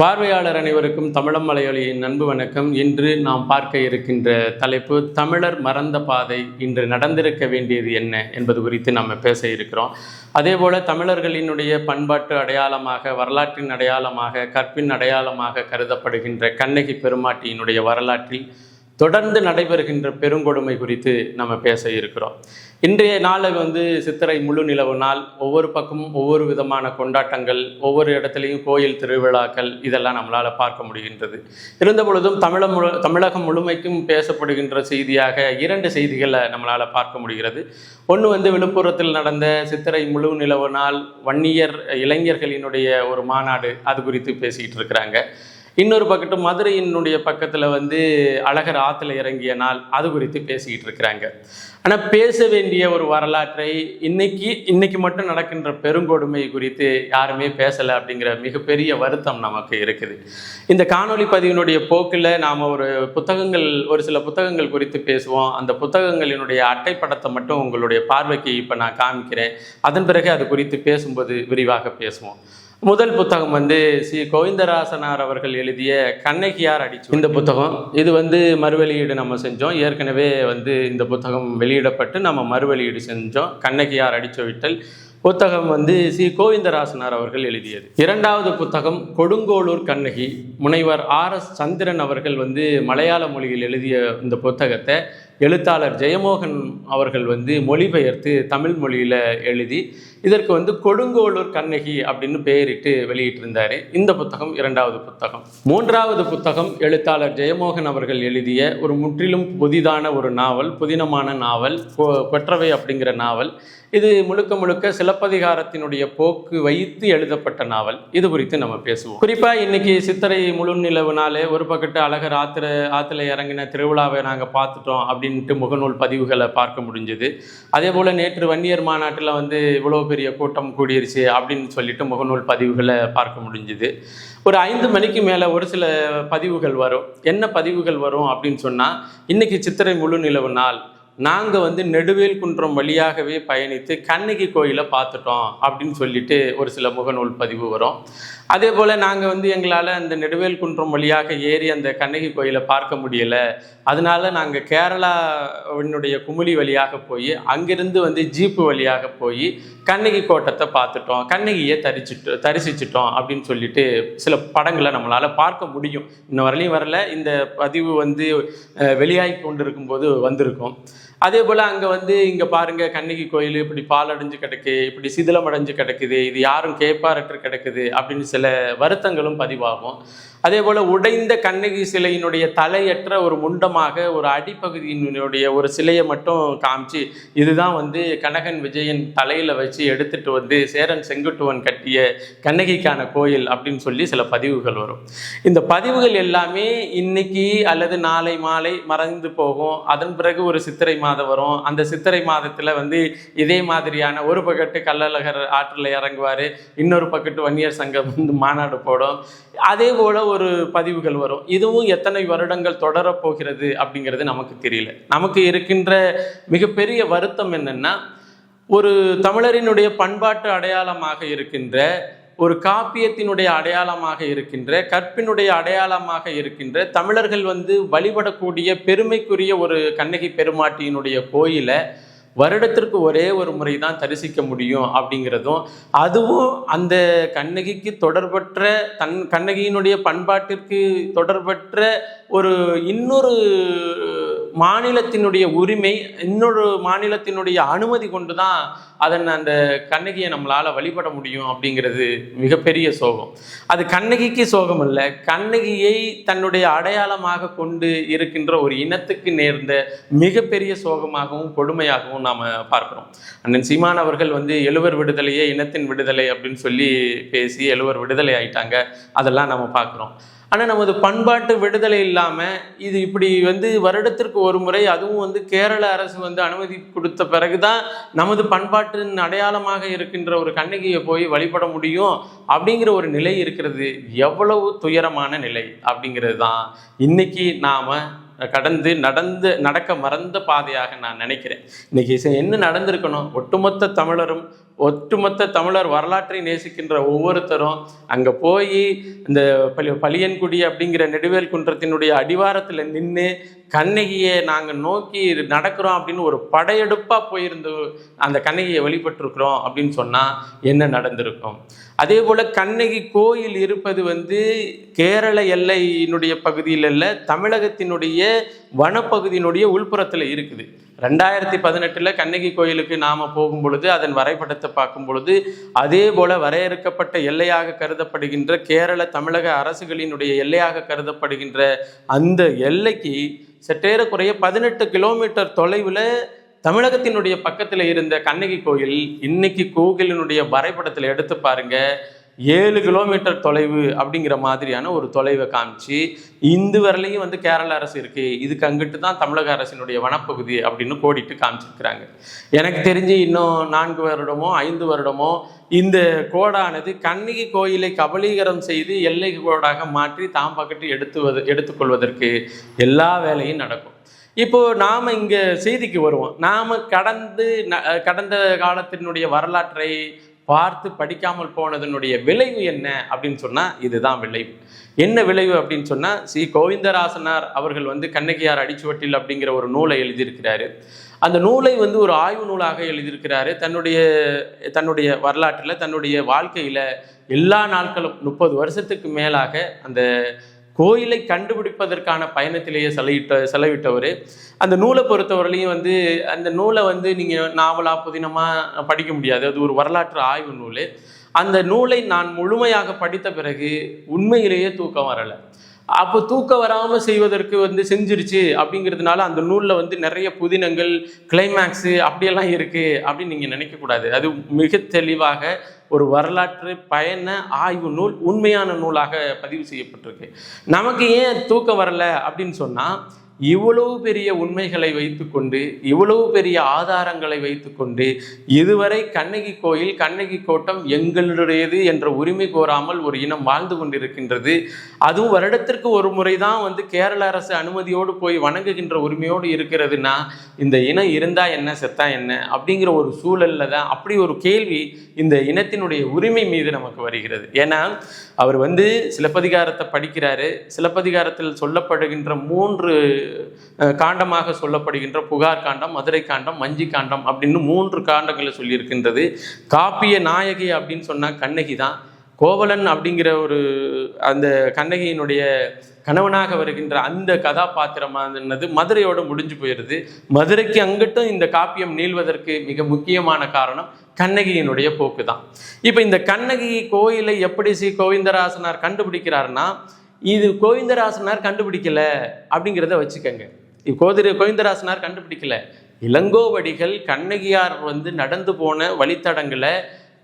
பார்வையாளர் அனைவருக்கும் தமிழம் மலையொலியின் அன்பு வணக்கம். இன்று நாம் பார்க்க இருக்கின்ற தலைப்பு தமிழர் மறந்த பாதை இன்று நடந்திருக்க வேண்டியது என்ன? என்பது குறித்து நாம் பேச இருக்கிறோம். அதேபோல தமிழர்களினுடைய பண்பாட்டு அடையாளமாக வரலாற்றின் அடையாளமாக கற்பின் அடையாளமாக கருதப்படுகின்ற கண்ணகி பெருமாட்டியினுடைய வரலாற்றில் தொடர்ந்து நடைபெறுகின்ற பெருங்கொடுமை குறித்து நம்ம பேச இருக்கிறோம். இன்றைய நாளை வந்து சித்திரை முழு நிலவு நாள். ஒவ்வொரு பக்கமும் ஒவ்வொரு விதமான கொண்டாட்டங்கள் ஒவ்வொரு இடத்துலையும் கோயில் திருவிழாக்கள் இதெல்லாம் நம்மளால் பார்க்க முடிகின்றது. இருந்த பொழுதும் தமிழம் முழு தமிழகம் முழுமைக்கும் பேசப்படுகின்ற செய்தியாக இரண்டு செய்திகளை நம்மளால் பார்க்க முடிகிறது. ஒன்று வந்து விழுப்புரத்தில் நடந்த சித்திரை முழு நிலவு நாள் வன்னியர் இளைஞர்களினுடைய ஒரு மாநாடு அது குறித்து பேசிக்கிட்டு இருக்கிறாங்க. இன்னொரு பக்கத்து மதுரையினுடைய பக்கத்தில் வந்து அழகர் ஆற்றுல இறங்கிய நாள் அது குறித்து பேசிக்கிட்டு இருக்கிறாங்க. ஆனால் பேச வேண்டிய ஒரு வரலாற்றை இன்னைக்கு இன்னைக்கு மட்டும் நடக்கின்ற பெருங்கொடுமை குறித்து யாருமே பேசலை அப்படிங்கிற மிகப்பெரிய வருத்தம் நமக்கு இருக்குது. இந்த காணொலி பதிவினுடைய போக்கில் நாம் ஒரு புத்தகங்கள் ஒரு சில புத்தகங்கள் குறித்து பேசுவோம். அந்த புத்தகங்களினுடைய அட்டைப்படத்தை மட்டும் உங்களுடைய பார்வைக்கு இப்போ நான் காமிக்கிறேன். அதன் பிறகு அது குறித்து பேசும்போது விரிவாக பேசுவோம். முதல் புத்தகம் வந்து சி கோவிந்தராசனார் அவர்கள் எழுதிய கண்ணகியார் அடிச்சு இந்த புத்தகம் இது வந்து மறுவெளியீடு நம்ம செஞ்சோம். ஏற்கனவே வந்து இந்த புத்தகம் வெளியிடப்பட்டு நம்ம மறுவெளியீடு செஞ்சோம். கண்ணகியார் அடிச்சொவிட்டல் புத்தகம் வந்து சி கோவிந்தராசனார் அவர்கள் எழுதியது. இரண்டாவது புத்தகம் கொடுங்கோளூர் கண்ணகி. முனைவர் ஆர் எஸ் சந்திரன் அவர்கள் வந்து மலையாள மொழியில் எழுதிய இந்த புத்தகத்தை எழுத்தாளர் ஜெயமோகன் அவர்கள் வந்து மொழிபெயர்த்து தமிழ் மொழியில் எழுதி இதற்கு வந்து கொடுங்கோளூர் கண்ணகி அப்படின்னு பெயரிட்டு வெளியிட்டிருந்தார். இந்த புத்தகம் இரண்டாவது புத்தகம். மூன்றாவது புத்தகம் எழுத்தாளர் ஜெயமோகன் அவர்கள் எழுதிய ஒரு முற்றிலும் புதிதான ஒரு நாவல் புதினமான நாவல் கொற்றவை அப்படிங்கிற நாவல். இது முழுக்க முழுக்க சிலப்பதிகாரத்தினுடைய போக்கு வைத்து எழுதப்பட்ட நாவல். இது குறித்து நம்ம பேசுவோம். குறிப்பாக இன்னைக்கு சித்திரை முழு நிலவு நாளே ஒரு பக்கத்து அழகர் ஆத்திர ஆற்றுல இறங்கின திருவிழாவை நாங்கள் பார்த்துட்டோம் அப்படின்ட்டு முகநூல் பதிவுகளை பார்க்க முடிஞ்சுது. அதே போல் நேற்று வன்னியர் மாநாட்டில் வந்து இவ்வளோ பெரிய கூட்டம் கூடிருச்சு அப்படின்னு சொல்லிட்டு முகநூல் பதிவுகளை பார்க்க முடிஞ்சுது. ஒரு ஐந்து மணிக்கு மேலே ஒரு சில பதிவுகள் வரும். என்ன பதிவுகள் வரும் அப்படின்னு சொன்னால் இன்னைக்கு சித்திரை முழு நிலவு நாள். நாங்கள் வந்து நெடுவேல் குன்றம் வழியாகவே பயணித்து கண்ணகி கோயிலை பார்த்துட்டோம் அப்படின்னு சொல்லிட்டு ஒரு சில முகநூல் பதிவு வரும். அதே போல் நாங்கள் வந்து எங்களால் அந்த நெடுவேல் குன்றம் வழியாக ஏறி அந்த கண்ணகி கோயிலை பார்க்க முடியலை. அதனால நாங்கள் கேரளாவினுடைய குமுளி வழியாக போய் அங்கிருந்து வந்து ஜீப்பு வழியாக போய் கண்ணகி கோட்டத்தை பார்த்துட்டோம். கண்ணகியை தரிச்சிட்டு தரிசிச்சிட்டோம் அப்படின்னு சொல்லிட்டு சில படங்களை நம்மளால் பார்க்க முடியும். இன்ன வரலையும் வரல. இந்த பதிவு வந்து வெளியாகி கொண்டிருக்கும் போது வந்திருக்கும். அதே போல் அங்கே வந்து இங்கே பாருங்கள் கண்ணகி கோயில் இப்படி பாலடைஞ்சு கிடக்கு இப்படி சிதிலம் அடைஞ்சு கிடக்குது இது யாரும் கேட்பாரற்று கிடக்குது அப்படின்னு சில வருத்தங்களும் பதிவாகும். அதே போல் உடைந்த கண்ணகி சிலையினுடைய தலையற்ற ஒரு முண்டமாக ஒரு அடிப்பகுதியினுடைய ஒரு சிலையை மட்டும் காமிச்சு இதுதான் வந்து கனகன் விஜயன் தலையில் வச்சு எடுத்துட்டு வந்து சேரன் செங்குட்டுவன் கட்டிய கண்ணகிக்கான கோயில் அப்படின்னு சொல்லி சில பதிவுகள் வரும். இந்த பதிவுகள் எல்லாமே இன்னைக்கு அல்லது நாளை மாலை மறைந்து போகும். அதன் பிறகு ஒரு சித்திரை மாதம் வரும். அந்த சித்திரை மாதத்தில் வந்து இதே மாதிரியான ஒரு பக்கத்து கள்ளழகர் ஆற்றில் இறங்குவார். இன்னொரு பக்கத்து வன்னியர் சங்கம் வந்து மாநாடு போடும். அதே போல் ஒரு ஒரு பதிவுகள் வரும். இதுவும் எத்தனை வருடங்கள் தொடரப் போகிறது அப்படிங்கிறது நமக்கு தெரியல. நமக்கு இருக்கின்ற மிகப்பெரிய வருத்தம் என்னென்னா ஒரு தமிழரினுடைய பண்பாட்டு அடையாளமாக இருக்கின்ற ஒரு காப்பியத்தினுடைய அடையாளமாக இருக்கின்ற கற்பினுடைய அடையாளமாக இருக்கின்ற தமிழர்கள் வந்து வழிபடக்கூடிய பெருமைக்குரிய ஒரு கண்ணகி பெருமாட்டியினுடைய கோயிலை வருடத்திற்கு ஒரே ஒரு முறை தான் தரிசிக்க முடியும் அப்படிங்கிறதும் அதுவும் அந்த கண்ணகிக்கு தொடர்பற்ற தன் கண்ணகியினுடைய பண்பாட்டிற்கு தொடர்பற்ற ஒரு இன்னொரு மாநிலத்தினுடைய உரிமை இன்னொரு மாநிலத்தினுடைய அனுமதி கொண்டு தான் அதன் அந்த கண்ணகியை நம்மளால் வழிபட முடியும் அப்படிங்கிறது மிகப்பெரிய சோகம். அது கண்ணகிக்கு சோகம் அல்ல கண்ணகியை தன்னுடைய அடையாளமாக கொண்டு இருக்கின்ற ஒரு இனத்துக்கு நேர்ந்த மிகப்பெரிய சோகமாகவும் கொடுமையாகவும் நாம் பார்க்குறோம். அண்ணன் சீமான் அவர்கள் வந்து எழுவர் விடுதலையே இனத்தின் விடுதலை அப்படின்னு சொல்லி பேசி எழுவர் விடுதலை ஆயிட்டாங்க. அதெல்லாம் நம்ம பார்க்குறோம். ஆனால் நமது பண்பாட்டு விடுதலை இல்லாமல் இது இப்படி வந்து வருடத்திற்கு ஒரு முறை அதுவும் வந்து கேரள அரசு வந்து அனுமதி கொடுத்த பிறகு தான் நமது பண்பாட்டின் அடையாளமாக இருக்கின்ற ஒரு கண்ணகியை போய் வழிபட முடியும் அப்படிங்கிற ஒரு நிலை இருக்கிறது. எவ்வளவு துயரமான நிலை அப்படிங்கிறது தான் இன்னைக்கு நாம் கடந்து நடந்து நடக்க மறந்த பாதையாக நான் நினைக்கிறேன். இன்னைக்கு என்ன நடந்திருக்கணும்? ஒட்டுமொத்த தமிழரும் ஒட்டுமொத்த தமிழர் வரலாற்றை நேசிக்கின்ற ஒவ்வொருத்தரும் அங்கே போய் இந்த பலி பலியன்குடி அப்படிங்கிற நெடுவேல் குன்றத்தினுடைய அடிவாரத்தில் நின்று கண்ணகியை நாங்கள் நோக்கி நடக்கிறோம் அப்படின்னு ஒரு படையெடுப்பாக போயிருந்து அந்த கண்ணகியை வெளிப்பட்டிருக்கிறோம் அப்படின்னு சொன்னால் என்ன நடந்திருக்கும்? அதே போல் கண்ணகி கோயில் இருப்பது வந்து கேரள எல்லையினுடைய பகுதியில் இல்லை தமிழகத்தினுடைய வனப்பகுதியினுடைய உள்புறத்தில் இருக்குது. ரெண்டாயிரத்தி பதினெட்டில் கண்ணகி கோயிலுக்கு நாம் போகும் பொழுது அதன் வரைபடத்தை பார்க்கும் பொழுது அதே போல் வரையறுக்கப்பட்ட எல்லையாக கருதப்படுகின்ற கேரள தமிழக அரசுகளினுடைய எல்லையாக கருதப்படுகின்ற அந்த எல்லைக்கு சற்றேறக்குறைய பதினெட்டு கிலோமீட்டர் தொலைவில் தமிழகத்தினுடைய பக்கத்தில் இருந்த கண்ணகி கோயில் இன்னைக்கு கோகிலினுடைய வரைபடத்தில் எடுத்து பாருங்க. ஏழு கிலோமீட்டர் தொலைவு அப்படிங்கிற மாதிரியான ஒரு தொலைவை காமிச்சு இந்த வரலையும் வந்து கேரள அரசு இருக்கு. இதுக்கு அங்கிட்டு தான் தமிழக அரசினுடைய வனப்பகுதி அப்படின்னு கோடிட்டு காமிச்சிருக்கிறாங்க. எனக்கு தெரிஞ்சு இன்னும் நான்கு வருடமோ ஐந்து வருடமோ இந்த கோடானது கண்ணகி கோயிலை கபலீகரம் செய்து எல்லை கோடாக மாற்றி தாம் பக்கத்து எடுத்துவது எடுத்துக்கொள்வதற்கு எல்லா வேலையும் நடக்கும். இப்போ நாம் இங்கே செய்திக்கு வருவோம். நாம் கடந்து ந- கடந்த காலத்தினுடைய வரலாற்றை பார்த்து படிக்காமல் போனதனுடைய விளைவு என்ன அப்படின்னு சொன்னால் இதுதான் விளைவு. என்ன விளைவு அப்படின்னு சொன்னால் சி கோவிந்தராசனார் அவர்கள் வந்து கண்ணகியார் அடிச்சுவட்டில் அப்படிங்கிற ஒரு நூலை எழுதியிருக்கிறாரு. அந்த நூலை வந்து ஒரு ஆய்வு நூலாக எழுதியிருக்கிறாரு. தன்னுடைய தன்னுடைய வரலாற்றில் தன்னுடைய வாழ்க்கையில் எல்லா நாட்களும் முப்பது வருஷத்துக்கு மேலாக அந்த கோயிலை கண்டுபிடிப்பதற்கான பயணத்திலேயே செலவிட்ட செலவிட்டவர். அந்த நூலை பொறுத்தவரையிலையும் வந்து அந்த நூலை வந்து நீங்கள் நாவலாக புதினமாக படிக்க முடியாது. அது ஒரு வரலாற்று ஆய்வு நூல். அந்த நூலை நான் முழுமையாக படித்த பிறகு உண்மையிலேயே தூக்கம் வரலை. அப்போ தூக்கம் வராமல் செய்வதற்கு வந்து செஞ்சிருச்சு அப்படிங்கிறதுனால அந்த நூலில் வந்து நிறைய புதினங்கள் கிளைமேக்ஸு அப்படியெல்லாம் இருக்குது அப்படின்னு நீங்கள் நினைக்கக்கூடாது. அது மிக தெளிவாக ஒரு வரலாற்று பயண ஆய்வு நூல் உண்மையான நூலாக பதிவு செய்யப்பட்டிருக்கு. நமக்கு ஏன் தூக்கம் வரல அப்படின்னு சொன்னால் இவ்வளவு பெரிய உண்மைகளை வைத்துக்கொண்டு இவ்வளவு பெரிய ஆதாரங்களை வைத்துக்கொண்டு இதுவரை கண்ணகி கோயில் கண்ணகி கோட்டம் எங்களுடையது என்ற உரிமை கோராமல் ஒரு இனம் வாழ்ந்து கொண்டிருக்கின்றது. அதுவும் வருடத்திற்கு ஒரு முறை தான் வந்து கேரள அரசு அனுமதியோடு போய் வணங்குகின்ற உரிமையோடு இருக்கிறதுனா இந்த இனம் இருந்தா என்ன செத்தா என்ன அப்படிங்கிற ஒரு சூழல்ல தான் அப்படி ஒரு கேள்வி இந்த இனத்தினுடைய உரிமை மீது நமக்கு வருகிறது. ஏன்னா அவர் வந்து சிலப்பதிகாரத்தை படிக்கிறாரு. சிலப்பதிகாரத்தில் சொல்லப்படுகின்ற மூன்று காண்டமாக சொல்லப்படுகின்ற புகார் காண்டம் மதுரை காண்டம் மஞ்சி காண்டம் அப்படின்னு மூன்று காண்டங்களை சொல்லியிருக்கின்றது. காப்பிய நாயகி அப்படின்னு சொன்னால் கண்ணகி தான். கோவலன் அப்படிங்கிற ஒரு அந்த கண்ணகியினுடைய கணவனாக வருகின்ற அந்த கதாபாத்திரமானது மதுரையோட முடிஞ்சு போயிடுது மதுரைக்கு அங்கிட்டும் இந்த காப்பியம் நீள்வதற்கு மிக முக்கியமான காரணம் கண்ணகியினுடைய போக்கு தான் இப்போ இந்த கண்ணகி கோயிலை எப்படி ஸ்ரீ கோவிந்தராசனார் கண்டுபிடிக்கிறாருன்னா இது கோவிந்தராசனார் கண்டுபிடிக்கல அப்படிங்கிறத வச்சுக்கோங்க. இது கோதிர கோவிந்தராசனார் கண்டுபிடிக்கல. இளங்கோவடிகள் கண்ணகியார் வந்து நடந்து போன வழித்தடங்களை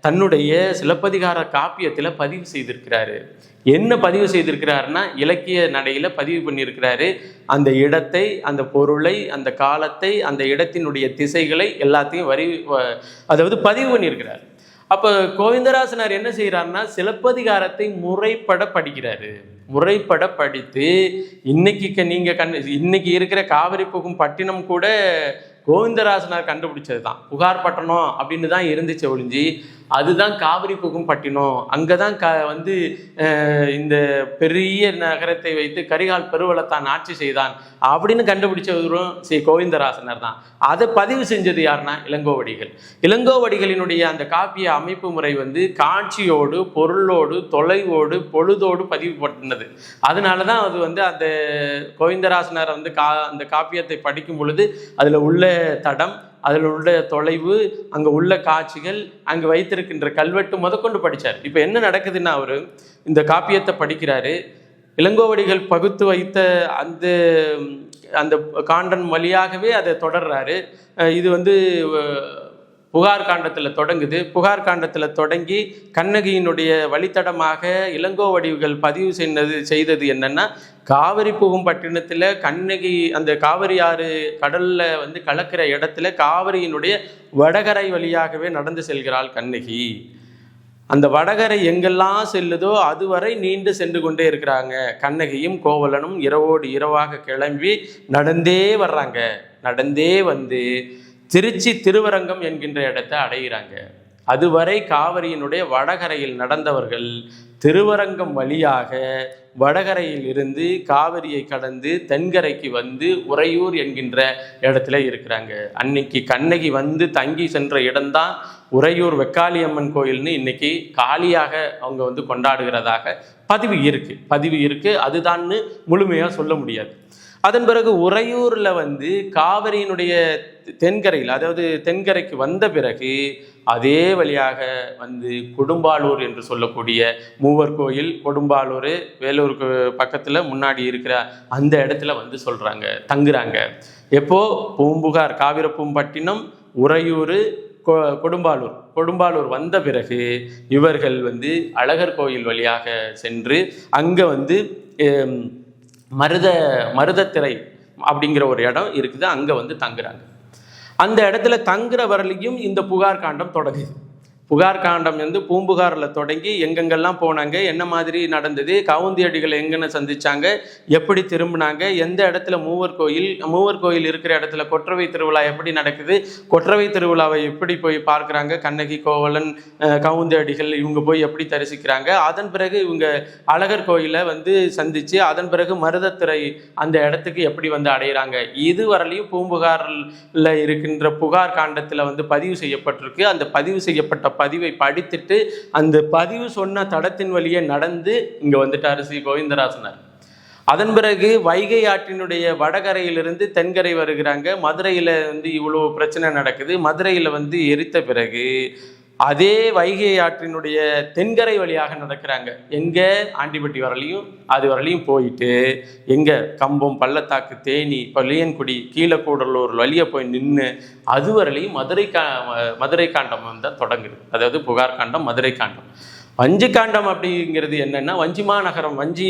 தன்னுடைய சிலப்பதிகார காப்பியத்தில் பதிவு செய்திருக்கிறாரு. என்ன பதிவு செய்திருக்கிறாருன்னா இலக்கிய நடையில் பதிவு பண்ணியிருக்கிறாரு. அந்த இடத்தை அந்த பொருளை அந்த காலத்தை அந்த இடத்தினுடைய திசைகளை எல்லாத்தையும் வரி வ- அதாவது பதிவு பண்ணியிருக்கிறார். அப்போ கோவிந்தராசனார் என்ன செய்கிறாருன்னா சிலப்பதிகாரத்தை முறைப்பட படிக்கிறாரு. முறைப்பட படித்து இன்னைக்கு நீங்கள் கண் இன்னைக்கு இருக்கிற காவிரி புகும் பட்டினம் கூட கோவிந்தராசனார் கண்டுபிடிச்சது தான் புகார் பட்டணம் அப்படின்னு தான் இருந்துச்சு ஒழிஞ்சு அதுதான் காவிரி புகும் பட்டினம். அங்கே தான் க வந்து இந்த பெரிய நகரத்தை வைத்து கரிகால் பெருவளத்தான் ஆட்சி செய்தான். அப்படின்னு கண்டுபிடிச்சவரும் ஸ்ரீ கோவிந்தராசனர் தான். அதை பதிவு செஞ்சது யாருன்னா இளங்கோவடிகள். இளங்கோவடிகளினுடைய அந்த காப்பிய அமைப்பு முறை வந்து காட்சியோடு பொருளோடு தொலைவோடு பொழுதோடு பதிவு பண்ணினது அதனால தான் அது வந்து அந்த கோவிந்தராசனர் வந்து கா அந்த காப்பியத்தை படிக்கும் பொழுது அதில் உள்ள தடம் அதில் உள்ள தொலைவு அங்கே உள்ள காட்சிகள் அங்கே வைத்திருக்கின்ற கல்வெட்டு முதற்கொண்டு படித்தார் இப்போ என்ன நடக்குதுன்னா அவர் இந்த காப்பியத்தை படிக்கிறாரு. இளங்கோவடிகள் பகுத்து வைத்த அந்த அந்த காண்டன் வழியாகவே அதை தொடர்றாரு. இது வந்து புகார் காண்டத்தில் தொடங்குது. புகார் காண்டத்தில் தொடங்கி கண்ணகியினுடைய வழித்தடமாக இளங்கோவடிவுகள் பதிவு செய்தது செய்தது என்னன்னா காவிரி புகும் பட்டினத்தில் கண்ணகி அந்த காவிரி ஆறு கடலில் வந்து கலக்கிற இடத்துல காவிரியினுடைய வடகரை வழியாகவே நடந்து செல்கிறாள் கண்ணகி. அந்த வடகரை எங்கெல்லாம் செல்லுதோ அதுவரை நீண்டு சென்று கொண்டே இருக்கிறாங்க. கண்ணகியும் கோவலனும் இரவோடு இரவாக கிளம்பி நடந்தே வர்றாங்க. நடந்தே வந்து திருச்சி திருவரங்கம் என்கின்ற இடத்தை அடைகிறாங்க அதுவரை காவிரியினுடைய வடகரையில் நடந்தவர்கள் திருவரங்கம் வழியாக வடகரையில் இருந்து காவிரியை கடந்து தென்கரைக்கு வந்து உறையூர் என்கின்ற இடத்துல இருக்கிறாங்க. அன்னைக்கு கண்ணகி வந்து தங்கி சென்ற இடம்தான் உறையூர் வெக்காளியம்மன் கோயில்னு இன்னைக்கு காலியாக அவங்க வந்து கொண்டாடுகிறதாக பதிவு இருக்கு. பதிவு இருக்கு. அதுதான்னு முழுமையாக சொல்ல முடியாது. அதன் பிறகு உறையூரில் வந்து காவிரியினுடைய தென்கரையில் அதாவது தென்கரைக்கு வந்த பிறகு அதே வழியாக வந்து கொடும்பாலூர் என்று சொல்லக்கூடிய மூவர் கோயில் கொடும்பாலூர் வேலூருக்கு பக்கத்தில் முன்னாடி இருக்கிற அந்த இடத்துல வந்து சொல்கிறாங்க தங்குறாங்க. எப்போ? பூம்புகார் காவிரப்பூம்பட்டினம் உறையூர் கொ கொடும்பாலூர். கொடும்பாலூர் வந்த பிறகு இவர்கள் வந்து அழகர் கோயில் வழியாக சென்று அங்கே வந்து மருத மருதத்திரை அப்படிங்கிற ஒரு இடம் இருக்குது. அங்கே வந்து தங்குறாங்க. அந்த இடத்துல தங்குற வரலையும் இந்த புகார் காண்டம் தொடங்குது. புகார் காண்டம் வந்து பூம்புகாரில் தொடங்கி எங்கெங்கெல்லாம் போனாங்க என்ன மாதிரி நடந்தது கவுந்தியடிகளை எங்கன்னு சந்திச்சாங்க எப்படி திரும்பினாங்க எந்த இடத்துல மூவர் கோயில் மூவர் கோயில் இருக்கிற இடத்துல கொற்றவை திருவிழா எப்படி நடக்குது கொற்றவை திருவிழாவை எப்படி போய் பார்க்குறாங்க கண்ணகி கோவலன் கவுந்தி அடிகள் இவங்க போய் எப்படி தரிசிக்கிறாங்க அதன் பிறகு இவங்க அழகர் கோயிலை வந்து சந்திச்சு அதன் பிறகு மருதத்துறை அந்த இடத்துக்கு எப்படி வந்து அடையிறாங்க இது வரலையும் பூம்புகாரில் இருக்கின்ற புகார் காண்டத்தில் வந்து பதிவு செய்யப்பட்டிருக்கு அந்த பதிவு செய்யப்பட்ட பதிவை படித்துட்டு அந்த பதிவு சொன்ன தடத்தின் வழியே நடந்து இங்கே வந்துட்டாரு ஸ்ரீ கோவிந்தராசனார். அதன் பிறகு வைகை ஆற்றினுடைய வடகரையிலிருந்து தென்கரை வருகிறாங்க. மதுரையில் வந்து இவ்வளோ பிரச்சனை நடக்குது. மதுரையில் வந்து எரித்த பிறகு அதே வைகை ஆற்றினுடைய தென்கரை வழியாக நடக்கிறாங்க. எங்க? ஆண்டிப்பட்டி வரலையும் அது வரலையும் போயிட்டு எங்க? கம்பம் பள்ளத்தாக்கு தேனி பள்ளியன்குடி கீழக்கூடலூர் வழியை போய் நின்று அது வரலையும் மதுரை கா மதுரை காண்டம் வந்து தொடங்குது. அதாவது புகார் காண்டம் மதுரை காண்டம். வஞ்சி காண்டம் அப்படிங்கிறது என்னன்னா வஞ்சி மாநகரம் வஞ்சி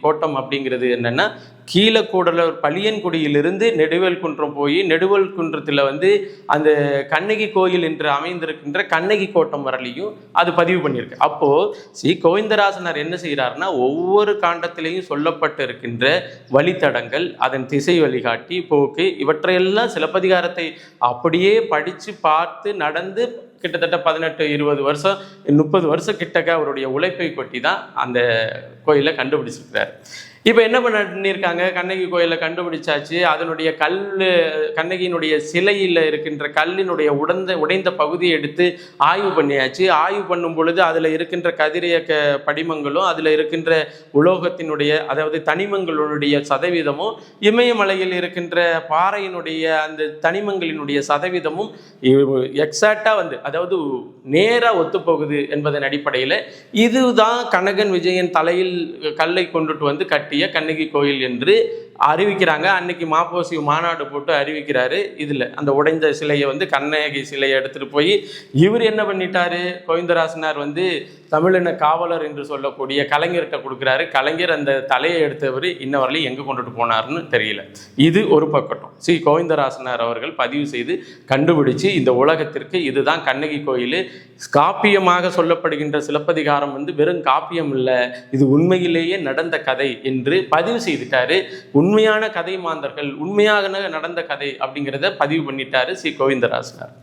கோட்டம் அப்படிங்கிறது என்னன்னா கீழக்கூடலூர் பளியன்குடியிலிருந்து நெடுவேல் குன்றம் போய் நெடுவேல் குன்றத்தில் வந்து அந்த கண்ணகி கோயில் என்று அமைந்திருக்கின்ற கண்ணகி கோட்டம் வரலையும் அது பதிவு பண்ணியிருக்கு. அப்போது ஸ்ரீ கோவிந்தராசனர் என்ன செய்கிறாருன்னா ஒவ்வொரு காண்டத்திலையும் சொல்லப்பட்டு இருக்கின்ற வழித்தடங்கள் அதன் திசை வழிகாட்டி போக்கு இவற்றையெல்லாம் சிலப்பதிகாரத்தை அப்படியே படித்து பார்த்து நடந்து கிட்டத்தட்ட பதினெட்டு இருபது வருஷம் முப்பது வருஷம் கிட்டக்க அவருடைய உழைப்பை கொட்டி தான் அந்த கோயிலை கண்டுபிடிச்சிருக்கிறார். இப்போ என்ன பண்ணியிருக்காங்க கண்ணகி கோயிலை கண்டுபிடிச்சாச்சு. அதனுடைய கல் கண்ணகியினுடைய சிலையில் இருக்கின்ற கல்லினுடைய உடந்த உடைந்த பகுதியை எடுத்து ஆய்வு பண்ணியாச்சு. ஆய்வு பண்ணும் பொழுது அதில் இருக்கின்ற கதிரியக்க படிமங்களும் அதில் இருக்கின்ற உலோகத்தினுடைய அதாவது தனிமங்களுடைய சதவீதமும் இமயமலையில் இருக்கின்ற பாறையினுடைய அந்த தனிமங்களினுடைய சதவீதமும் எக்ஸாக்டாக வந்து அதாவது நேராக ஒத்துப்போகுது என்பதன் அடிப்படையில் இதுதான் கனகன் விஜயன் தலையில் கல்லை கொண்டுட்டு வந்து கட்டி கண்ணகி கோயில் என்று அறிவிக்கிறாங்க. அன்னைக்கு மாப்போசி மாநாடு போட்டு அறிவிக்கிறாரு. இதில் அந்த உடைந்த சிலையை வந்து கண்ணகி சிலையை எடுத்துகிட்டு போய் இவர் என்ன பண்ணிட்டாரு? கோவிந்தராசனார் வந்து தமிழின காவலர் என்று சொல்லக்கூடிய கலைஞர்கிட்ட கொடுக்குறாரு. கலைஞர் அந்த தலையை எடுத்தவர் இன்ன வரலையும் எங்கே கொண்டுட்டு போனாருன்னு தெரியல. இது ஒரு பக்கட்டும். ஸ்ரீ கோவிந்தராசனார் அவர்கள் பதிவு செய்து கண்டுபிடிச்சு இந்த உலகத்திற்கு இதுதான் கண்ணகி கோயில். காப்பியமாக சொல்லப்படுகின்ற சிலப்பதிகாரம் வந்து வெறும் காப்பியம் இல்லை. இது உண்மையிலேயே நடந்த கதை என்று பதிவு செய்துட்டாரு. உண்மையான கதை மாந்தர்கள் உண்மையாக நடந்த கதை அப்படிங்கிறத பதிவு பண்ணிட்டாரு ஸ்ரீ கோவிந்தராசனார்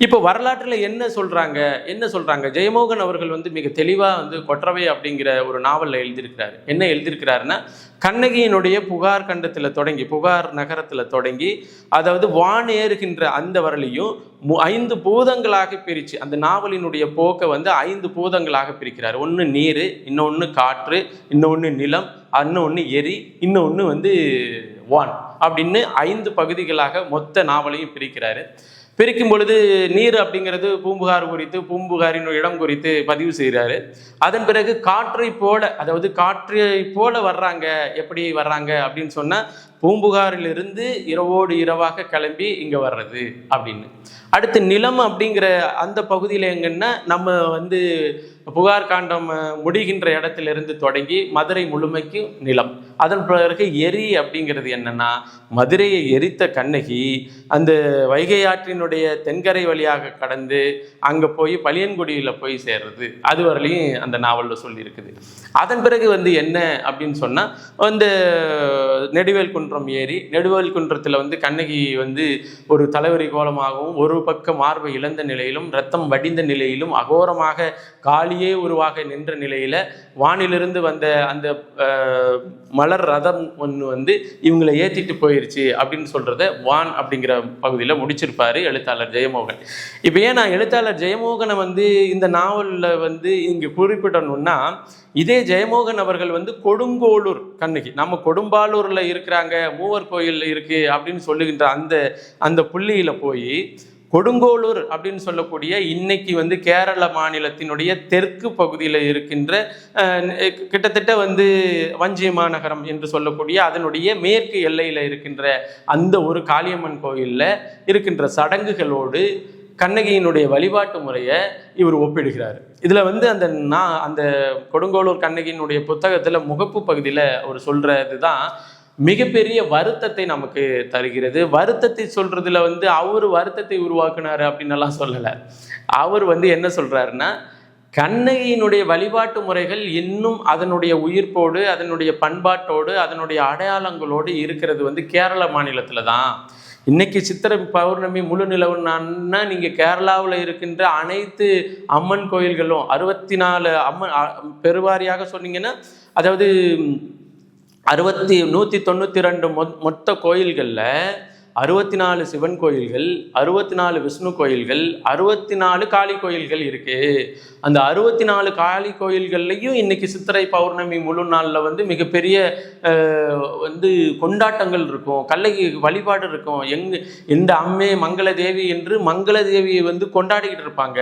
இப்போ வரலாற்றில் என்ன சொல்கிறாங்க என்ன சொல்கிறாங்க ஜெயமோகன் அவர்கள் வந்து மிக தெளிவாக வந்து கொற்றவை அப்படிங்கிற ஒரு நாவலில் எழுதியிருக்கிறாரு. என்ன எழுதியிருக்கிறாருன்னா கண்ணகியினுடைய புகார் கண்டத்தில் தொடங்கி புகார் நகரத்தில் தொடங்கி அதாவது வான் ஏறுகின்ற அந்த வரலையும் மு- ஐந்து பூதங்களாக பிரித்து அந்த நாவலினுடைய போக்கை வந்து ஐந்து பூதங்களாக பிரிக்கிறார். ஒன்று நீர் இன்னொன்று காற்று இன்னொன்று நிலம் இன்னொன்று எரி இன்னொன்று வந்து வான் அப்படின்னு ஐந்து பகுதிகளாக மொத்த நாவலையும் பிரிக்கிறாரு. பிரிக்கும் பொழுது நீர் அப்படிங்கிறது பூம்புகார் குறித்து பூம்புகாரின் இடம் குறித்து பதிவு செய்கிறாரு. அதன் பிறகு காற்றை போல அதாவது காற்றை போல வர்றாங்க எப்படி வர்றாங்க அப்படின்னு சொன்னால் பூம்புகாரிலிருந்து இரவோடு இரவாக கிளம்பி இங்கே வர்றது அப்படின்னு. அடுத்து நிலம் அப்படிங்கிற அந்த பகுதியில் எங்கன்னா நம்ம வந்து புகார் காண்டம் முடிகின்ற இடத்திலிருந்து தொடங்கி மதுரை முழுமைக்கும் நிலம். அதன் பிறகு எரி அப்படிங்கிறது என்னன்னா மதுரையை எரித்த கண்ணகி அந்த வைகை ஆற்றினுடைய தென்கரை வழியாக கடந்து அங்கே போய் பழியன்குடியில் போய் சேர்றது. அது வரலையும் அந்த நாவலில் சொல்லியிருக்குது. அதன் பிறகு வந்து என்ன அப்படின்னு சொன்னால் அந்த நெடுவேல் குன்றம் ஏறி நெடுவேல் குன்றத்தில் வந்து கண்ணகி வந்து ஒரு தலைவரி கோலமாகவும் ஒரு பக்க மார்பை இழந்த நிலையிலும் ரத்தம் வடிந்த நிலையிலும் அகோரமாக காலியே உருவாக நின்ற நிலையில வானிலிருந்து வந்த அந்த மலர் ரதம் ஒன்று வந்து இவங்களை ஏத்திட்டு போயிருச்சு அப்படின்னு சொல்றத வான் அப்படிங்கிற பகுதியில் முடிச்சிருப்பாரு எழுத்தாளர் ஜெயமோகன். இப்போ ஏன் நான் எழுத்தாளர் ஜெயமோகனை வந்து இந்த நாவலில் வந்து இங்கே குறிப்பிடணும்னா இதே ஜெயமோகன் அவர்கள் வந்து கொடுங்கோளூர் கண்ணகி. நம்ம கொடும்பாலூர்ல இருக்கிறாங்க மூவர் கோயில் இருக்கு அப்படின்னு சொல்லுகின்ற அந்த அந்த புள்ளியில போய் கொடுங்கோளூர் அப்படின்னு சொல்லக்கூடிய இன்னைக்கு வந்து கேரள மாநிலத்தினுடைய தெற்கு பகுதியில் இருக்கின்ற கிட்டத்தட்ட வந்து வஞ்சி மாநகரம் என்று சொல்லக்கூடிய அதனுடைய மேற்கு எல்லையில் இருக்கின்ற அந்த ஒரு காளியம்மன் கோயிலில் இருக்கின்ற சடங்குகளோடு கண்ணகியினுடைய வழிபாட்டு முறையை இவர் ஒப்பிடுகிறார். இதில் வந்து அந்த நான் அந்த கொடுங்கோளூர் கண்ணகியினுடைய புத்தகத்தில் முகப்பு பகுதியில் அவர் சொல்கிறது தான் மிகப்பெரிய வருத்தத்தை நமக்கு தருகிறது. வருத்தத்தை சொல்றதுல வந்து அவர் வருத்தத்தை உருவாக்குனாரு அப்படின்னு எல்லாம் சொல்லலை. அவர் வந்து என்ன சொல்றாருன்னா கண்ணகியினுடைய வழிபாட்டு முறைகள் இன்னும் அதனுடைய உயிர்ப்போடு அதனுடைய பண்பாட்டோடு அதனுடைய அடையாளங்களோடு இருக்கிறது வந்து கேரள மாநிலத்தில் தான். இன்னைக்கு சித்திரை பௌர்ணமி முழு நிலவுனா நீங்கள் கேரளாவில் இருக்கின்ற அனைத்து அம்மன் கோயில்களும் அறுபத்தி நாலு அம்மன் பெருவாரியாக சொன்னீங்கன்னா அதாவது அறுபத்தி நூற்றி தொண்ணூற்றி ரெண்டு மொத்த கோயில்களில் அறுபத்தி நாலு சிவன் கோயில்கள் அறுபத்தி நாலு விஷ்ணு கோயில்கள் அறுபத்தி நாலு காளி கோயில்கள் இருக்கு. அந்த அறுபத்தி நாலு காளி கோயில்கள்லையும் இன்னைக்கு சித்திரை பௌர்ணமி முழு நாளில் வந்து மிகப்பெரிய வந்து கொண்டாட்டங்கள் இருக்கும். கல்லகி வழிபாடு இருக்கும். எங் இந்த அம்மே மங்கள தேவி என்று மங்கள தேவியை வந்து கொண்டாடிக்கிட்டு இருப்பாங்க.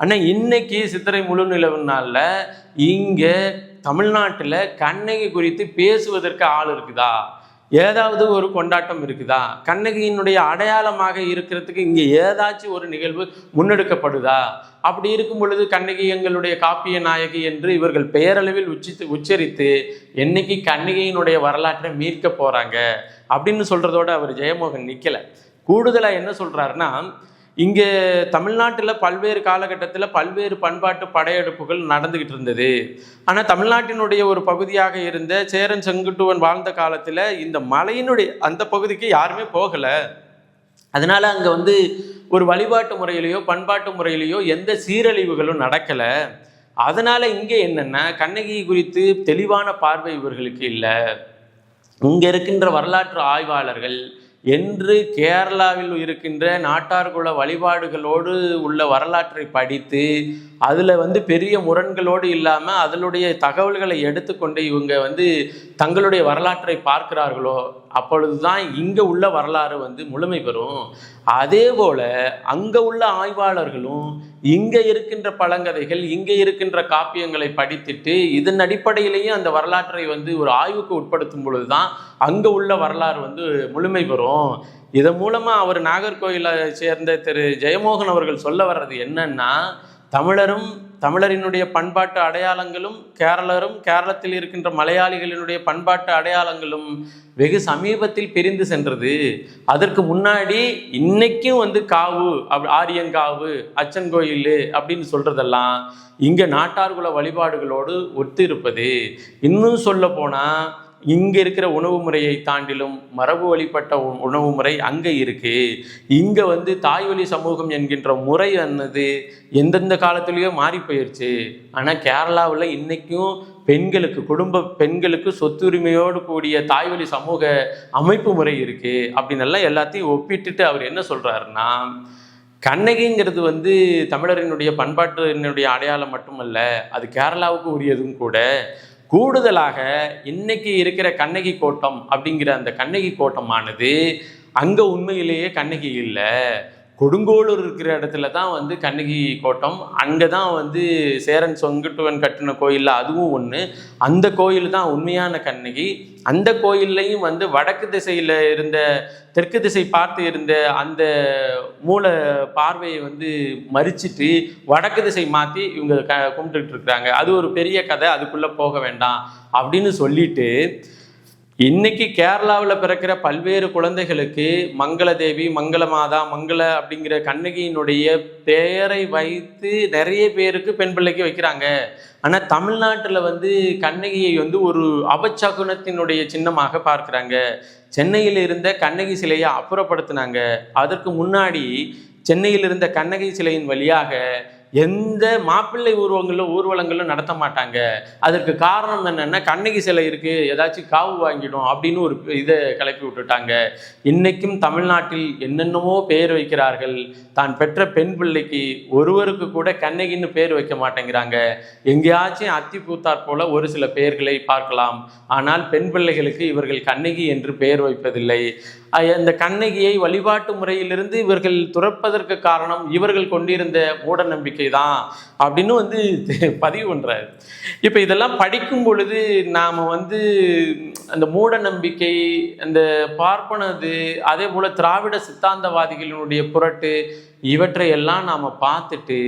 ஆனால் இன்னைக்கு சித்திரை முழு நிலவு நாளில் இங்கே தமிழ்நாட்டில் கண்ணகி குறித்து பேசுவதற்கு ஆள் இருக்குதா? ஏதாவது ஒரு கொண்டாட்டம் இருக்குதா? கண்ணகியினுடைய அடையாளமாக இருக்கிறதுக்கு இங்கே ஏதாச்சும் ஒரு நிகழ்வு முன்னெடுக்கப்படுதா? அப்படி இருக்கும் பொழுது கண்ணகி எங்களுடைய காப்பிய நாயகி என்று இவர்கள் பெயரளவில் உச்சித்து உச்சரித்து என்னைக்கு கண்ணகியினுடைய வரலாற்றை மீட்க போகிறாங்க அப்படின்னு சொல்கிறதோட அவர் ஜெயமோகன் நிற்கலை கூடுதலாக என்ன சொல்கிறாருன்னா இங்கே தமிழ்நாட்டில் பல்வேறு காலகட்டத்தில் பல்வேறு பண்பாட்டு படையெடுப்புகள் நடந்துக்கிட்டு இருந்தது. ஆனால் தமிழ்நாட்டினுடைய ஒரு பகுதியாக இருந்த சேரன் செங்குட்டுவன் வாழ்ந்த காலத்தில் இந்த மலையினுடைய அந்த பகுதிக்கு யாருமே போகலை. அதனால் அங்கே வந்து ஒரு வழிபாட்டு முறையிலையோ பண்பாட்டு முறையிலையோ எந்த சீரழிவுகளும் நடக்கலை. அதனால் இங்கே என்னென்னா கண்ணகி குறித்து தெளிவான பார்வை இவர்களுக்கு இல்லை. இங்கே இருக்கின்ற வரலாற்று ஆய்வாளர்கள் என்று கேரளாவில் இருக்கின்ற நாட்டார்குல வழிபாடுகளோடு உள்ள வரலாற்றை படித்து அதில் வந்து பெரிய முரண்களோடு இல்லாமல் அதனுடைய தகவல்களை எடுத்துக்கொண்டு இவங்க வந்து தங்களுடைய வரலாற்றை பார்க்கிறார்களோ அப்பொழுதுதான் இங்கே உள்ள வரலாறு வந்து முழுமை பெறும். அதே போல் அங்கே உள்ள ஆய்வாளர்களும் இங்கே இருக்கின்ற பழங்கதைகள் இங்கே இருக்கின்ற காப்பியங்களை படித்துட்டு இதன் அடிப்படையிலேயே அந்த வரலாற்றை வந்து ஒரு ஆய்வுக்கு உட்படுத்தும் பொழுது தான் அங்கே உள்ள வரலாறு வந்து முழுமை பெறும். இதன் மூலமாக அவர் நாகர்கோயிலை சேர்ந்த திரு ஜெயமோகன் அவர்கள் சொல்ல வர்றது என்னன்னா தமிழரும் தமிழரினுடைய பண்பாட்டு அடையாளங்களும் கேரளரும் கேரளத்தில் இருக்கின்ற மலையாளிகளினுடைய பண்பாட்டு அடையாளங்களும் வெகு சமீபத்தில் பிரிந்து சென்றது. அதற்கு முன்னாடி இன்னைக்கும் வந்து காவு அப் ஆரியங்காவு அச்சன் கோயில் அப்படின்னு சொல்றதெல்லாம் இங்கே நாட்டார்குல வழிபாடுகளோடு ஒத்து இருப்பது இன்னும் சொல்ல போனால் இங்க இருக்கிற உணவு முறையை தாண்டிலும் மரபு வழிபட்ட உ- உணவு முறை அங்க இருக்கு. இங்க வந்து தாய்வழி சமூகம் என்கின்ற முறை வந்தது எந்தெந்த காலத்துலேயோ மாறி போயிருச்சு. ஆனா கேரளாவில் இன்னைக்கும் பெண்களுக்கு குடும்ப பெண்களுக்கு சொத்துரிமையோடு கூடிய தாய்வழி சமூக அமைப்பு முறை இருக்கு. அப்படின்னு எல்லாம் எல்லாத்தையும் ஒப்பிட்டுட்டு அவர் என்ன சொல்றாருன்னா கண்ணகிங்கிறது வந்து தமிழரினுடைய பண்பாட்டினுடைய அடையாளம் மட்டுமல்ல அது கேரளாவுக்கு உரியதும் கூட கூடுதலாக இன்னைக்கு இருக்கிற கண்ணகி கோட்டம் அப்படிங்கிற அந்த கண்ணகி கோட்டமானது அங்க உண்மையிலேயே கண்ணகி இல்லை. கொடுங்கோளூர் இருக்கிற இடத்துல தான் வந்து கண்ணகி கோட்டம். அங்கே தான் வந்து சேரன் சொங்குட்டுவன் கட்டின கோயிலில் அதுவும் ஒன்று அந்த கோயில் தான் உண்மையான கண்ணகி. அந்த கோயில்லையும் வந்து வடக்கு திசையில் இருந்த தெற்கு திசை பார்த்து இருந்த அந்த மூல பார்வையை வந்து மறிச்சிட்டு வடக்கு திசை மாற்றி இவங்க க கும்பிட்டுட்டு இருக்கிறாங்க. அது ஒரு பெரிய கதை அதுக்குள்ளே போக வேண்டாம் அப்படின்னு சொல்லிட்டு இன்னைக்கு கேரளாவில் பிறக்கிற பல்வேறு குழந்தைகளுக்கு மங்களதேவி மங்களமாதா மங்கள அப்படிங்கிற கண்ணகியினுடைய பெயரை வைத்து நிறைய பேருக்கு பெண் பிள்ளைக்கு வைக்கிறாங்க. ஆனால் தமிழ்நாட்டில் வந்து கண்ணகியை வந்து ஒரு அபச்சகுனத்தினுடைய சின்னமாக பார்க்குறாங்க. சென்னையில் இருந்த கண்ணகி சிலையை அப்புறப்படுத்தினாங்க. அதற்கு முன்னாடி சென்னையில் இருந்த கண்ணகி சிலையின் வழியாக எந்த மாப்பிள்ளை ஊர்வங்களும் ஊர்வலங்களும் நடத்த மாட்டாங்க. அதற்கு காரணம் என்னென்னா கண்ணகி சிலை இருக்குது ஏதாச்சும் காவு வாங்கிடும் அப்படின்னு ஒரு இதை கிளப்பி விட்டுட்டாங்க. இன்றைக்கும் தமிழ்நாட்டில் என்னென்னமோ பேர் வைக்கிறார்கள். தான் பெற்ற பெண் பிள்ளைக்கு ஒருவருக்கு கூட கண்ணகின்னு பேர் வைக்க மாட்டேங்கிறாங்க. எங்கேயாச்சும் அத்தி பூத்தாற் போல ஒரு சில பெயர்களை பார்க்கலாம். ஆனால் பெண் பிள்ளைகளுக்கு இவர்கள் கண்ணகி என்று பெயர் வைப்பதில்லை. இந்த கண்ணகியை வழிபாட்டு முறையிலிருந்து இவர்கள் துறப்பதற்கு காரணம் இவர்கள் கொண்டிருந்த மூட நம்பிக்கை தான் அப்படின்னு வந்து பதிவு பண்ணுறாரு இப்போ இதெல்லாம் படிக்கும் பொழுது நாம் வந்து அந்த மூட நம்பிக்கை அந்த பார்ப்பனது அதே போல் திராவிட சித்தாந்தவாதிகளினுடைய புரட்டு இவற்றை எல்லாம் நாம் பார்த்துட்டு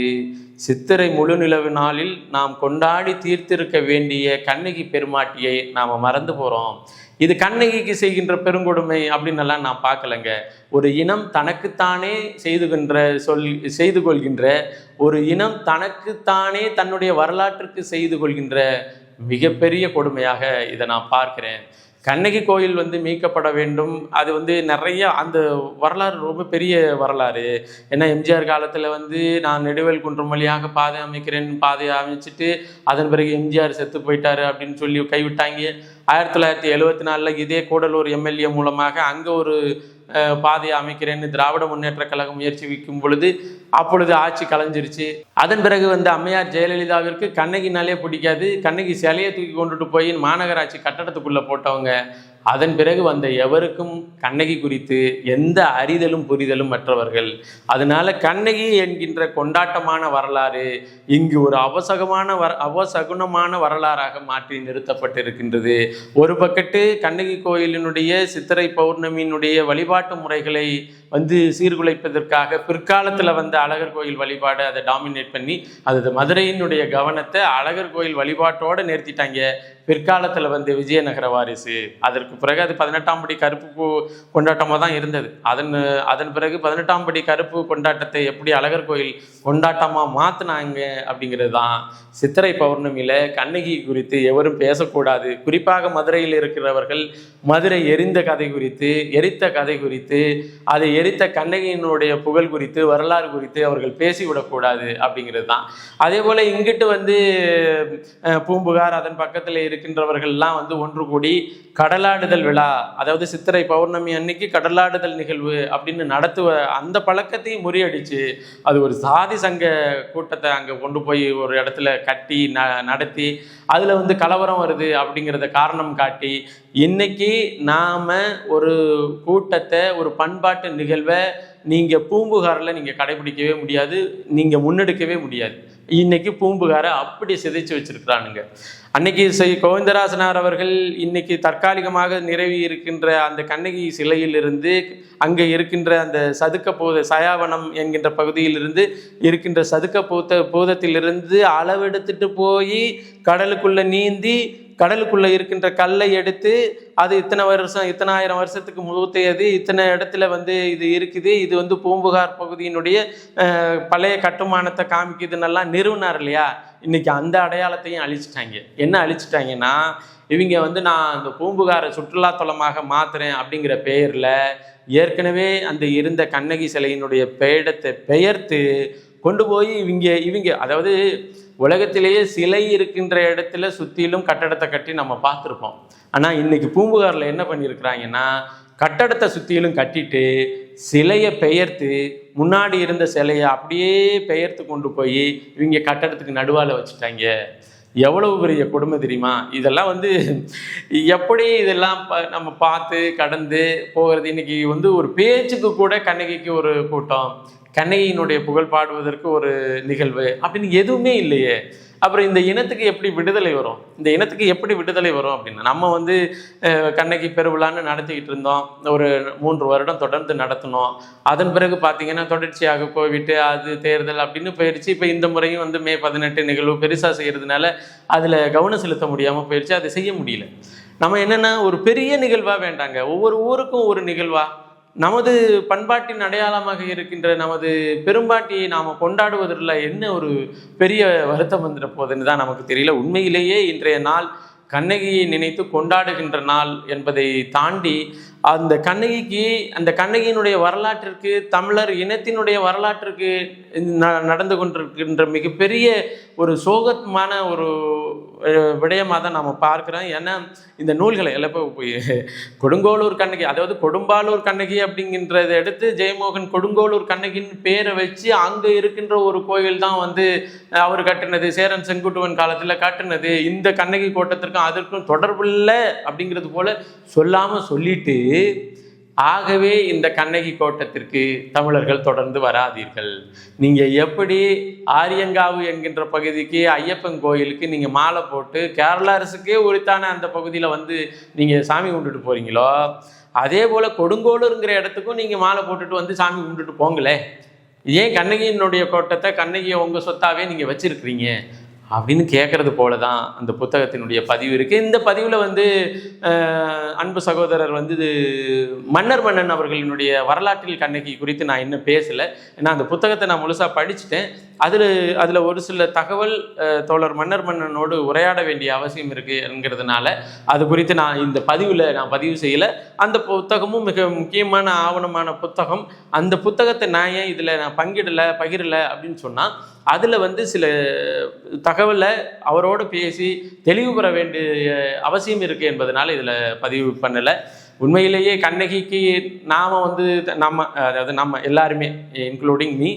சித்திரை முழு நிலவு நாளில் நாம் கொண்டாடி தீர்த்திருக்க வேண்டிய கண்ணகி பெருமாட்டியை நாம் மறந்து போகிறோம் இது கண்ணகிக்கு செய்கின்ற பெருங்கொடுமை அப்படின்னு எல்லாம் நான் பார்க்கலங்க. ஒரு இனம் தனக்குத்தானே செய்துகின்ற சொல் செய்து கொள்கின்ற ஒரு இனம் தனக்குத்தானே தன்னுடைய வரலாற்றுக்கு செய்து கொள்கின்ற மிகப்பெரிய கொடுமையாக இதை நான் பார்க்கிறேன். கண்ணகி கோயில் வந்து மீட்கப்பட வேண்டும். அது வந்து நிறைய அந்த வரலாறு ரொம்ப பெரிய வரலாறு. ஏன்னா எம்ஜிஆர் காலத்தில் வந்து நான் நெடுவேல் குன்றம் வழியாக பாதை அமைக்கிறேன் பாதையை அமைச்சிட்டு அதன் பிறகு எம்ஜிஆர் செத்து போயிட்டாரு அப்படின்னு சொல்லி கைவிட்டாங்க. ஆயிரத்தி தொள்ளாயிரத்தி எழுபத்தி நாலில் இதே கூடலூர் எம்எல்ஏ மூலமாக அங்கே ஒரு பாதையை அமைக்கிறேன்னு திராவிட முன்னேற்ற கழகம் முயற்சி வைக்கும் பொழுது அப்பொழுது ஆட்சி கலைஞ்சிருச்சு. அதன் பிறகு வந்து அம்மையார் ஜெயலலிதாவிற்கு கண்ணகினாலே பிடிக்காது. கண்ணகி சிலையை தூக்கி கொண்டுட்டு போய் மாநகராட்சி கட்டடத்துக்குள்ளே போட்டவங்க. அதன் பிறகு வந்த எவருக்கும் கண்ணகி குறித்து எந்த அறிதலும் புரிதலும் மற்றவர்கள். அதனால கண்ணகி என்கின்ற கொண்டாட்டமான வரலாறு இங்கு ஒரு அவசகமான வர அவசகுனமான வரலாறாக மாற்றி நிறுத்தப்பட்டிருக்கின்றது. ஒரு பக்கத்து கண்ணகி கோயிலினுடைய சித்திரை பௌர்ணமியினுடைய வழிபாட்டு முறைகளை வந்து சீர்குலைப்பதற்காக பிற்காலத்தில் வந்த அழகர் கோயில் வழிபாடு அதை டாமினேட் பண்ணி அது மதுரையினுடைய கவனத்தை அழகர் கோயில் வழிபாட்டோடு நிறுத்திட்டாங்க. பிற்காலத்தில் வந்து விஜயநகர வாரிசு. அதற்கு பிறகு அது பதினெட்டாம் படி கருப்பு கொண்டாட்டமாக தான் இருந்தது. அதன் அதன் பிறகு பதினெட்டாம் படி கருப்பு கொண்டாட்டத்தை எப்படி அழகர் கோயில் கொண்டாட்டமாக மாற்றினாங்க அப்படிங்கிறது தான் சித்திரை பௌர்ணமியில் கண்ணகி குறித்து எவரும் பேசக்கூடாது. குறிப்பாக மதுரையில் இருக்கிறவர்கள் மதுரை எரிந்த கதை குறித்து எரித்த கதை குறித்து அதை எரித்த கண்ணகியினுடைய புகழ் குறித்து வரலாறு குறித்து அவர்கள் பேசிவிடக்கூடாது அப்படிங்கிறது தான். அதே போல் இங்கிட்டு வந்து பூம்புகார் அதன் பக்கத்தில் இருக்கின்றவர்கள்லாம் வந்து ஒன்று கூடி கடலாடுதல் விழா அதாவது சித்திரை பௌர்ணமி அன்னைக்கு கடலாடுதல் நிகழ்வு அப்படின்னு நடத்துவ அந்த பழக்கத்தையும் முறியடிச்சு அது ஒரு சாதி சங்க கூட்டத்தை அங்கே கொண்டு போய் ஒரு இடத்துல கட்டி ந நடத்தி அதில் வந்து கலவரம் வருது அப்படிங்கிறத காரணம் காட்டி இன்னைக்கு நாம் ஒரு கூட்டத்தை ஒரு பண்பாட்டு நிகழ்வை நீங்கள் பூம்புகாரில் நீங்கள் கடைபிடிக்கவே முடியாது நீங்கள் முன்னெடுக்கவே முடியாது. இன்னைக்கு பூம்புகாரை அப்படி சிதைச்சு வச்சிருக்கிறானுங்க. அன்னைக்கு செய் கோவிந்தராசனார் அவர்கள் இன்னைக்கு தற்காலிகமாக நிறைவி இருக்கின்ற அந்த கண்ணகி சிலையிலிருந்து அங்கே இருக்கின்ற அந்த சதுக்க பூத சயாவனம் என்கின்ற பகுதியிலிருந்து இருக்கின்ற சதுக்க பூத்த பூதத்திலிருந்து அளவெடுத்துட்டு போய் கடலுக்குள்ளே நீந்தி கடலுக்குள்ளே இருக்கின்ற கல்லை எடுத்து அது இத்தனை வருஷம் இத்தனை ஆயிரம் வருஷத்துக்கு முழுத்தையது இத்தனை இடத்துல வந்து இது இருக்குது. இது வந்து பூம்புகார் பகுதியினுடைய பழைய கட்டுமானத்தை காமிக்குதுன்னெல்லாம் நிறுவனார் இல்லையா? இன்னைக்கு அந்த அடையாளத்தையும் அழிச்சிட்டாங்க. என்ன அழிச்சிட்டாங்கன்னா இவங்க வந்து நான் அந்த பூம்புகாரை சுற்றுலாத்தலமாக மாத்துறேன் அப்படிங்கிற பெயரில் ஏற்கனவே அந்த இருந்த கண்ணகி சிலையினுடைய பெயிடத்தை பெயர்த்து கொண்டு போய் இவங்க இவங்க அதாவது உலகத்திலேயே சிலை இருக்கின்ற இடத்துல சுற்றிலும் கட்டடத்தை கட்டி நம்ம பார்த்துருப்போம். ஆனால் இன்னைக்கு பூம்புகாரில் என்ன பண்ணியிருக்கிறாங்கன்னா கட்டடத்தை சுற்றிலும் கட்டிட்டு சிலையை பெயர்த்து முன்னாடி இருந்த சிலையை அப்படியே பெயர்த்து கொண்டு போய் இவங்க கட்டடத்துக்கு நடுவால் வச்சுட்டாங்க. எவ்வளவு பெரிய கொடுமை தெரியுமா? இதெல்லாம் வந்து எப்படி இதெல்லாம் ப- நம்ம பார்த்து கடந்து போகிறது? இன்னைக்கு வந்து ஒரு பேச்சுக்கு கூட கண்ணகிக்கு ஒரு கூட்டம். கண்ணகியினுடைய புகழ் பாடுவதற்கு ஒரு நிகழ்வு அப்படின்னு எதுவுமே இல்லையே. அப்புறம் இந்த இனத்துக்கு எப்படி விடுதலை வரும்? இந்த இனத்துக்கு எப்படி விடுதலை வரும் அப்படின்னா? நம்ம வந்து கண்ணகி பெருவிழான்னு நடத்திக்கிட்டு இருந்தோம். ஒரு மூன்று வருடம் தொடர்ந்து நடத்தினோம். அதன் பிறகு பார்த்தீங்கன்னா தொடர்ச்சியாக கோவிட்டு அது தேர்தல் அப்படின்னு போயிடுச்சு இப்போ இந்த முறையும் வந்து மே பதினெட்டு நிகழ்வு பெருசாக செய்கிறதுனால அதில் கவனம் செலுத்த முடியாமல் போயிடுச்சு அதை செய்ய முடியல. நம்ம என்னென்னா ஒரு பெரிய நிகழ்வாக வேண்டாங்க. ஒவ்வொரு ஊருக்கும் ஒரு நிகழ்வாக நமது பண்பாட்டின் அடையாளமாக இருக்கின்ற நமது பெரும்பாட்டியை நாம் கொண்டாடுவதில் என்ன ஒரு பெரிய வருத்தம் வந்துட போதுன்னு தான் நமக்கு தெரியல. உண்மையிலேயே இன்றைய நாள் கண்ணகியை நினைத்து கொண்டாடுகின்ற நாள் என்பதை தாண்டி அந்த கண்ணகிக்கு அந்த கண்ணகியினுடைய வரலாற்றிற்கு தமிழர் இனத்தினுடைய வரலாற்றிற்கு ந- நடந்து கொண்டிருக்கின்ற மிகப்பெரிய ஒரு சோகமான ஒரு விடயமாக தான் நாம் பார்க்குறோம். ஏன்னா இந்த நூல்களை எல்லாம் இப்போ போய் கொடுங்கோலூர் கண்ணகி அதாவது கொடும்பாலூர் கண்ணகி அப்படிங்கின்றதை எடுத்து ஜெயமோகன் கொடுங்கோலூர் கண்ணகின்னு பேரை வச்சு அங்கே இருக்கின்ற ஒரு கோயில் தான் வந்து அவர் கட்டினது சேரன் செங்குட்டுவன் காலத்தில் கட்டினது. இந்த கண்ணகி கோட்டத்திற்கும் அதற்கும் தொடர்பில்லை அப்படிங்கிறது போல சொல்லாமல் சொல்லிட்டு ஆகவே இந்த கண்ணகி கோட்டத்திற்கு தமிழர்கள் தொடர்ந்து வராதீர்கள். நீங்கள் எப்படி ஆரியங்காவு என்கின்ற பகுதிக்கு ஐயப்பன் கோயிலுக்கு நீங்கள் மாலை போட்டு கேரள அரசுக்கே உரித்தான அந்த பகுதியில் வந்து நீங்கள் சாமி கும்பிட்டுட்டு போகிறீங்களோ அதே போல் கொடுங்கோளுங்கிற இடத்துக்கும் நீங்கள் மாலை போட்டுட்டு வந்து சாமி கும்பிட்டுட்டு போங்களே. ஏன் கண்ணகியினுடைய கோட்டத்தை கண்ணகியை உங்கள் சொத்தாவே நீங்கள் வச்சுருக்கிறீங்க? அப்படின்னு கேட்குறது போல தான் அந்த புத்தகத்தினுடைய பதிவு இருக்குது இந்த பதிவில் வந்து அன்பு சகோதரர் வந்து இது மன்னர் மன்னன் அவர்களினுடைய வரலாற்றில் கண்ணகி குறித்து நான் இன்னும் பேசலை. ஏன்னா அந்த புத்தகத்தை நான் முழுசாக படிச்சுட்டேன். அதில் அதில் ஒரு சில தகவல் தோழர் மன்னர் மன்னனோடு உரையாட வேண்டிய அவசியம் இருக்குங்கிறதுனால அது குறித்து நான் இந்த பதிவில் நான் பதிவு செய்யலை. அந்த புத்தகமும் மிக முக்கியமான ஆவணமான புத்தகம். அந்த புத்தகத்தை நான் ஏன் இதில் நான் பங்கிடலை பகிரலை அப்படின்னு சொன்னால் அதில் வந்து சில தகவலை அவரோடு பேசி தெளிவு பெற வேண்டிய அவசியம் இருக்குது என்பதனால இதில் பதிவு பண்ணலை. உண்மையிலேயே கண்ணகிக்கு நாம் வந்து நம்ம அதாவது நம்ம எல்லாருமே இன்க்ளூடிங் மீ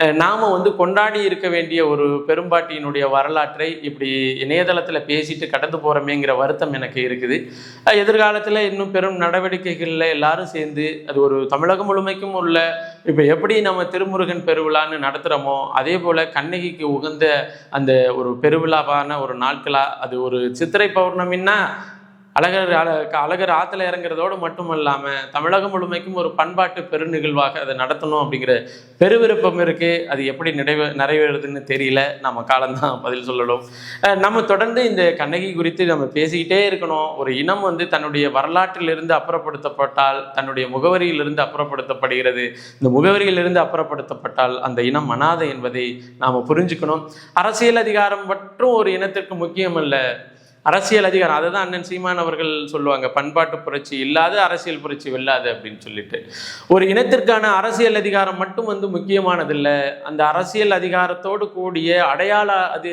நாம் வந்து கொண்டாடி இருக்க வேண்டிய ஒரு பெரும்பாட்டியினுடைய வரலாற்றை இப்படி இணையதளத்தில் பேசிட்டு கடந்து போகிறோமேங்கிற வருத்தம் எனக்கு இருக்குது. எதிர்காலத்தில் இன்னும் பெரும் நடவடிக்கைகளில் எல்லாரும் சேர்ந்து அது ஒரு தமிழகம் முழுமைக்கும் உள்ள இப்போ எப்படி நம்ம திருமுருகன் பெருவிழான்னு நடத்துகிறோமோ அதே போல் கண்ணகிக்கு உகந்த அந்த ஒரு பெருவிழாவான ஒரு நாட்களாக அது ஒரு சித்திரை பௌர்ணமின்னா அழகர் அழகர் ஆற்றுல இறங்குறதோடு மட்டும் இல்லாமல் தமிழகம் முழுமைக்கும் ஒரு பண்பாட்டு பெருநிகழ்வாக அதை நடத்தணும் அப்படிங்கிற பெருவிருப்பம் இருக்குது அது எப்படி நிறைவே நிறைவேறுதுன்னு தெரியல. நம்ம காலம்தான் பதில் சொல்லணும். நம்ம தொடர்ந்து இந்த கண்ணகி குறித்து நம்ம பேசிக்கிட்டே இருக்கணும். ஒரு இனம் வந்து தன்னுடைய வரலாற்றிலிருந்து அப்புறப்படுத்தப்பட்டால் தன்னுடைய முகவரியிலிருந்து அப்புறப்படுத்தப்படுகிறது. இந்த முகவரியிலிருந்து அப்புறப்படுத்தப்பட்டால் அந்த இனம் அனாதை என்பதை நாம் புரிஞ்சுக்கணும். அரசியல் அதிகாரம் மற்றும் ஒரு இனத்திற்கு முக்கியம் அரசியல் அதிகாரம் அதை தான் அண்ணன் சீமான் அவர்கள் சொல்லுவாங்க. பண்பாட்டு புரட்சி இல்லாத அரசியல் புரட்சி வெல்லாது அப்படின்னு சொல்லிட்டு. ஒரு இனத்திற்கான அரசியல் அதிகாரம் மட்டும் வந்து முக்கியமானதில்லை. அந்த அரசியல் அதிகாரத்தோடு கூடிய அடையாள அது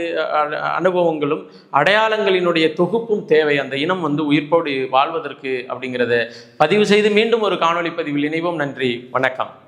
அனுபவங்களும் அடையாளங்களினுடைய தொகுப்பும் தேவை. அந்த இனம் வந்து உயிர்ப்போடு வாழ்வதற்கு அப்படிங்கிறத பதிவு செய்து மீண்டும் ஒரு காணொலி பதிவில் இணைவோம். நன்றி. வணக்கம்.